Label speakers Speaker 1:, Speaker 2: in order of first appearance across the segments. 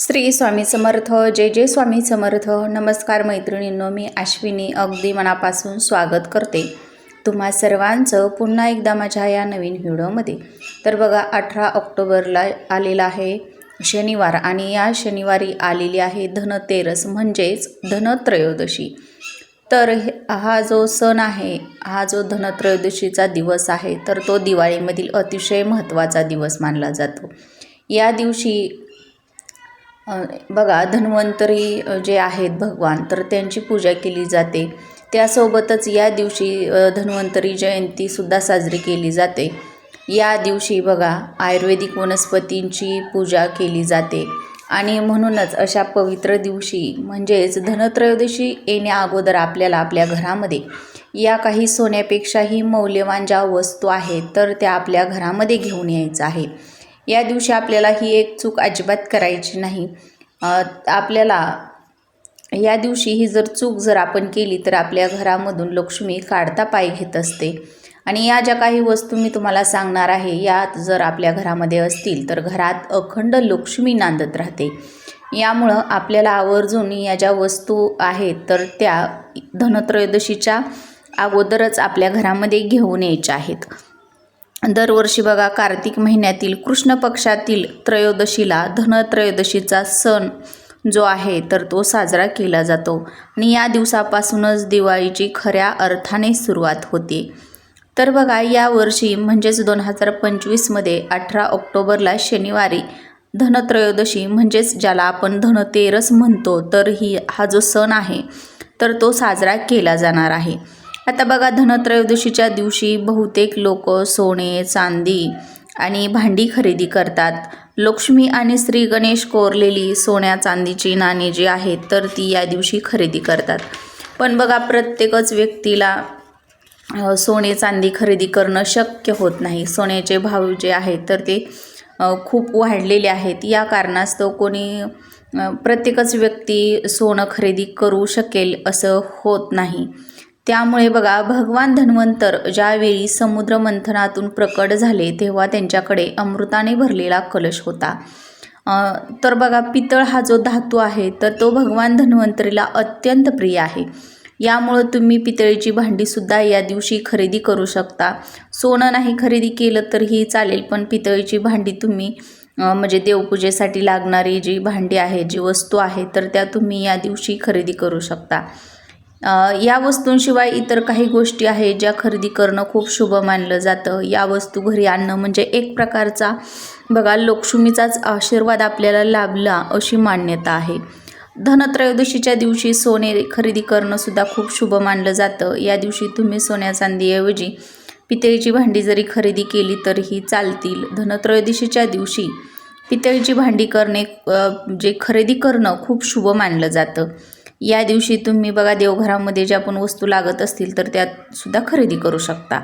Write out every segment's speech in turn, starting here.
Speaker 1: श्री स्वामी समर्थ जय जय स्वामी समर्थ. नमस्कार मैत्रिणींनो मी अश्विनी अगदी मनापासून स्वागत करते. तुम्हा सर्वांचं पुन्हा एकदा माझ्या या नवीन व्हिडिओमध्ये. तर बघा अठरा ऑक्टोबरला आलेला आहे शनिवार आणि या शनिवारी आलेली आहे धनतेरस म्हणजेच धनत्रयोदशी. तर हे- हा जो सण आहे हा जो धनत्रयोदशीचा दिवस आहे तर तो दिवाळीमधील अतिशय महत्त्वाचा दिवस मानला जातो. या दिवशी बघा धन्वंतरी जे आहेत भगवान तर त्यांची पूजा केली जाते. त्यासोबतच या दिवशी धन्वंतरी जयंतीसुद्धा साजरी केली जाते. या दिवशी बघा आयुर्वेदिक वनस्पतींची पूजा केली जाते. आणि म्हणूनच अशा पवित्र दिवशी म्हणजेच धनत्रयोदशी येण्या अगोदर आपल्याला आपल्या घरामध्ये या काही सोन्यापेक्षाही मौल्यवान ज्या वस्तू आहेत तर त्या आपल्या घरामध्ये घेऊन यायचं आहे. या दिवशी आपल्याला ही एक चूक अजिबात करायची नाही. आपल्याला या दिवशी ही जर चूक जर आपण केली तर आपल्या घरामधून लक्ष्मी काढता पाय घेत असते. आणि या ज्या काही वस्तू मी तुम्हाला सांगणार आहे यात जर आपल्या घरामध्ये असतील तर घरात अखंड लक्ष्मी नांदत राहते. यामुळं आपल्याला आवर्जून या ज्या वस्तू आहेत तर त्या धनत्रयोदशीच्या अगोदरच आपल्या घरामध्ये घेऊन यायच्या आहेत. दरवर्षी बघा कार्तिक महिन्यातील कृष्ण पक्षातील त्रयोदशीला धनत्रयोदशीचा सण जो आहे तर तो साजरा केला जातो. आणि या दिवसापासूनच दिवाळीची खऱ्या अर्थाने सुरुवात होते. तर बघा या वर्षी म्हणजेच दोन हजार पंचवीसमध्ये अठरा ऑक्टोबरला शनिवारी धनत्रयोदशी म्हणजेच ज्याला आपण धनतेरस म्हणतो तर ही हा जो सण आहे तर तो साजरा केला जाणार आहे. आता बघा धनत्रयोदशीच्या दिवशी बहुतेक लोक सोने चांदी आणि भांडी खरेदी करतात. लक्ष्मी आणि श्री गणेश कोरलेली सोन्या चांदीची नाणी जी आहेत तर ती या दिवशी खरेदी करतात. पण बघा प्रत्येकच व्यक्तीला सोने चांदी खरेदी करणं शक्य होत नाही. सोन्याचे भाव जे आहेत तर ते खूप वाढलेले आहेत. या कारणास्तव कोणी प्रत्येकच व्यक्ती सोनं खरेदी करू शकेल असं होत नाही. त्यामुळे बघा भगवान धन्वंतर ज्यावेळी समुद्र मंथनातून प्रकट झाले तेव्हा त्यांच्याकडे अमृताने भरलेला कलश होता. तर बघा पितळ हा जो धातू आहे तर तो भगवान धन्वंतरीला अत्यंत प्रिय आहे. यामुळं तुम्ही पितळेची भांडीसुद्धा या दिवशी खरेदी करू शकता. सोनं नाही खरेदी केलं तरीही चालेल पण पितळेची भांडी तुम्ही म्हणजे देवपूजेसाठी लागणारी जी भांडी आहे जी वस्तू आहे तर त्या तुम्ही या दिवशी खरेदी करू शकता. या वस्तूंशिवाय इतर काही गोष्टी आहेत ज्या खरेदी करणं खूप शुभ मानलं जातं. या वस्तू घरी आणणं म्हणजे एक प्रकारचा बघा लक्ष्मीचाच आशीर्वाद आपल्याला लाभला अशी मान्यता आहे. धनत्रयोदशीच्या दिवशी सोने खरेदी करणंसुद्धा खूप शुभ मानलं जातं. या दिवशी तुम्ही सोन्या चांदीऐवजी पितळीची भांडी जरी खरेदी केली तरीही चालतील. धनत्रयोदशीच्या दिवशी पितळीची भांडी करणे जे खरेदी करणं खूप शुभ मानलं जातं. या दिवशी तुम्ही बघा देवघरामध्ये ज्या पण वस्तू लागत असतील तर त्यात सुद्धा खरेदी करू शकता.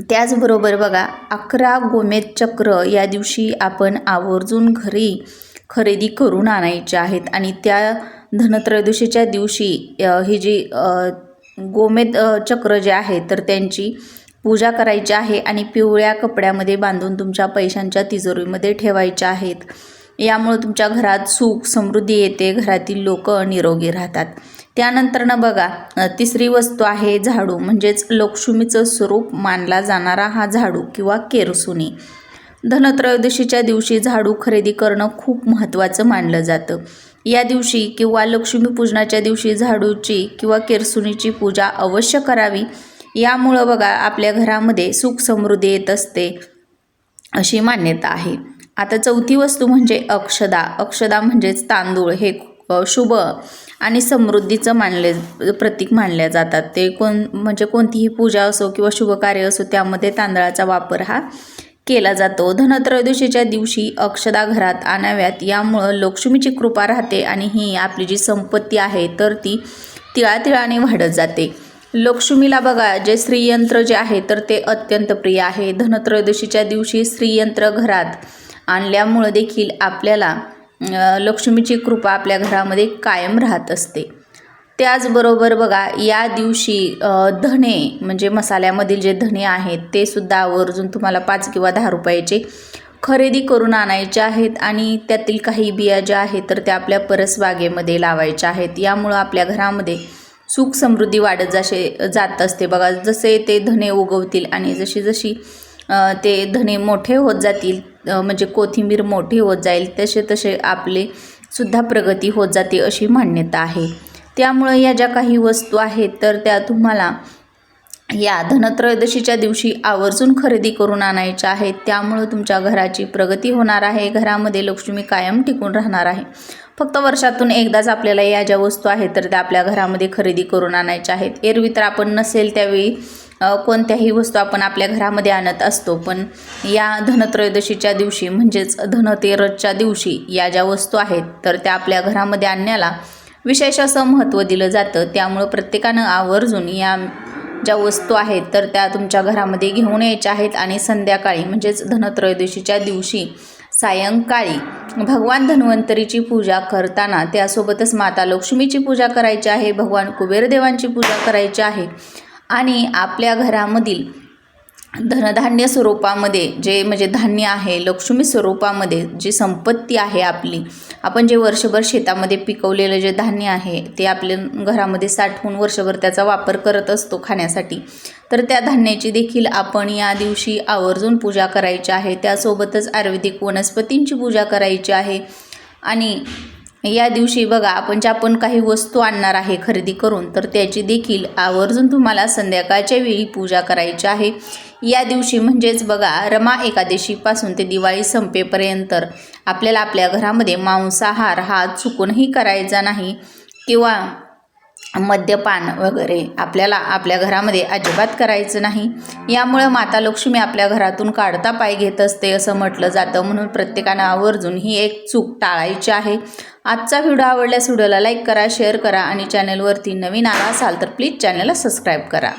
Speaker 1: त्याचबरोबर बघा अकरा गोमेद चक्र या दिवशी आपण आवर्जून घरी खरेदी करून आणायचे आहेत. आणि त्या धनत्रयोदशीच्या दिवशी ही जी गोमेद चक्र जे आहे तर त्यांची पूजा करायची आहे आणि पिवळ्या कपड्यामध्ये बांधून तुमच्या पैशांच्या तिजोरीमध्ये ठेवायच्या आहेत. यामुळे तुमच्या घरात सुख समृद्धी येते घरातील लोक निरोगी राहतात. त्यानंतरनं बघा तिसरी वस्तू आहे झाडू. म्हणजेच लक्ष्मीचं स्वरूप मानला जाणारा हा झाडू किंवा केरसुनी. धनत्रयोदशीच्या दिवशी झाडू खरेदी करणं खूप महत्त्वाचं मानलं जातं. या दिवशी किंवा लक्ष्मीपूजनाच्या दिवशी झाडूची किंवा केरसुनीची पूजा अवश्य करावी. यामुळं बघा आपल्या घरामध्ये सुख समृद्धी येत असते अशी मान्यता आहे. आता चौथी वस्तू म्हणजे अक्षदा. अक्षदा म्हणजेच तांदूळ. हे शुभ आणि समृद्धीचं मानले प्रतीक मानल्या जातात. ते कोण म्हणजे कोणतीही पूजा असो किंवा शुभ कार्य असो त्यामध्ये तांदळाचा वापर हा केला जातो. धनत्रयोदशीच्या दिवशी अक्षदा घरात आणाव्यात. यामुळं लक्ष्मीची कृपा राहते आणि ही आपली जी संपत्ती आहे तर ती तिळातिळाने वाढत जाते. लक्ष्मीला बघा जे श्रीयंत्र जे आहे तर ते अत्यंत प्रिय आहे. धनत्रयोदशीच्या दिवशी श्रीयंत्र घरात आणल्यामुळं देखील आपल्याला लक्ष्मीची कृपा आपल्या घरामध्ये कायम राहत असते. त्याचबरोबर बघा या दिवशी धणे म्हणजे मसाल्यामधील जे धणे आहेत ते सुद्धा आवर्जून तुम्हाला पाच किंवा दहा रुपयाचे खरेदी करून आणायचे आहेत आणि त्यातील काही बिया ज्या आहेत तर त्या आपल्या परसबागेमध्ये लावायच्या आहेत. यामुळं आपल्या घरामध्ये सुख समृद्धी वाढत जसे जात असते. बघा जसे ते धने उगवतील आणि जशी जशी ते धने मोठे होत जातील म्हणजे कोथिंबीर मोठी होत जाईल तसे तसे आपले सुद्धा प्रगती होत जाते अशी मान्यता आहे. त्यामुळं या ज्या काही वस्तू आहेत तर त्या तुम्हाला या धनत्रयोदशीच्या दिवशी आवर्जून खरेदी करून आणायच्या आहेत. त्यामुळं तुमच्या घराची प्रगती होणार आहे. घरामध्ये लक्ष्मी कायम टिकून राहणार आहे. फक्त वर्षातून एकदाच आपल्याला या ज्या वस्तू आहेत तर त्या आपल्या घरामध्ये खरेदी करून आणायच्या आहेत. एरवी तर आपण नसेल त्यावेळी कोणत्याही वस्तू आपण आपल्या घरामध्ये आणत असतो. पण या धनत्रयोदशीच्या दिवशी म्हणजेच धनतेरसच्या दिवशी या ज्या वस्तू आहेत तर त्या आपल्या घरामध्ये आणण्याला विशेष असं महत्त्व दिलं जातं. त्यामुळं प्रत्येकानं आवर्जून या ज्या वस्तू आहेत तर त्या तुमच्या घरामध्ये घेऊन यायच्या आहेत. आणि संध्याकाळी म्हणजेच धनत्रयोदशीच्या दिवशी सायंकाळी भगवान धन्वंतरीची पूजा करताना त्यासोबतच माता लक्ष्मीची पूजा करायची आहे भगवान कुबेरदेवांची पूजा करायची आहे. आणि आपल्या घरामधील धनधान्य स्वरूपामध्ये जे म्हणजे धान्य आहे लक्ष्मी स्वरूपामध्ये जी संपत्ती आहे आपली आपण जे वर्षभर शेतामध्ये पिकवलेलं जे धान्य आहे ते आपल्या घरामध्ये साठवून वर्षभर त्याचा वापर करत असतो खाण्यासाठी तर त्या धान्याची देखील आपण या दिवशी आवर्जून पूजा करायची आहे. त्यासोबतच आयुर्वेदिक वनस्पतींची पूजा करायची आहे. आणि या दिवशी बघा आपण ज्या पण काही वस्तू आणणार आहे खरेदी करून तर त्याची देखील आवर्जून तुम्हाला संध्याकाळच्या वेळी पूजा करायची आहे. या दिवशी म्हणजेच बघा रमा एकादशीपासून ते दिवाळी संपेपर्यंत आपल्याला आपल्या घरामध्ये मांसाहार हा चुकूनही करायचा नाही किंवा मद्यपान वगैरे आपल्याला आपल्या घरामध्ये अजिबात करायचं नाही. यामुळं माता लक्ष्मी आपल्या घरातून काढता पाय घेत असते असं म्हटलं जातं. म्हणून प्रत्येकानं आवर्जून ही एक चूक टाळायची आहे. आजचा व्हिडिओ आवडल्यास व्हिडिओला लाईक करा शेअर करा आणि चॅनलवरती नवीन आला असाल तर प्लीज चॅनलला सबस्क्राईब करा.